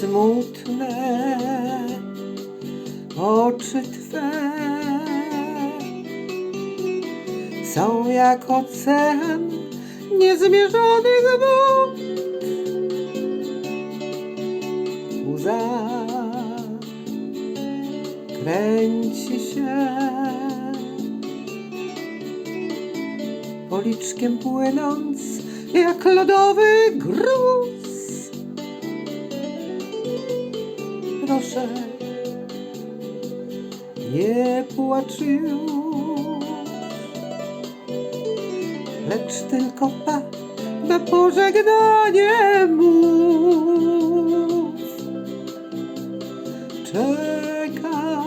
smutne oczy Twe są jak ocean niezmierzonych wód. Łza kręci się policzkiem płynąc jak lodowy gruz. Proszę, nie płacz już, lecz tylko pa na pożegnanie mów. Czekam,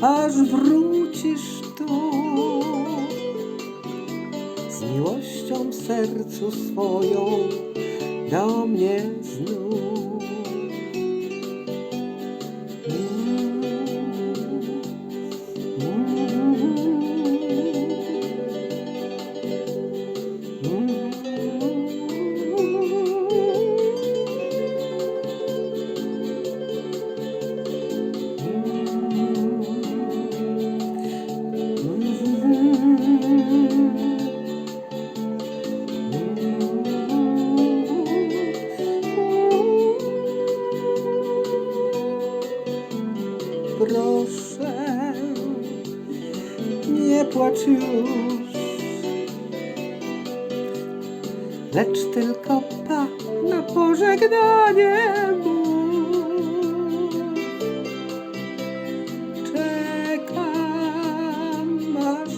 aż wrócisz tu z miłością w sercu swoją do mnie znów. Proszę, nie płacz już, lecz tylko pa na pożegnanie mów. Czekam, aż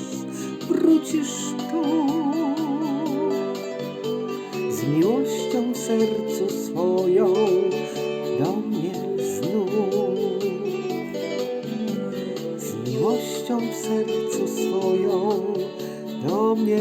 wrócisz tu z miłością w sercu swoją miłością w sercu swoją do mnie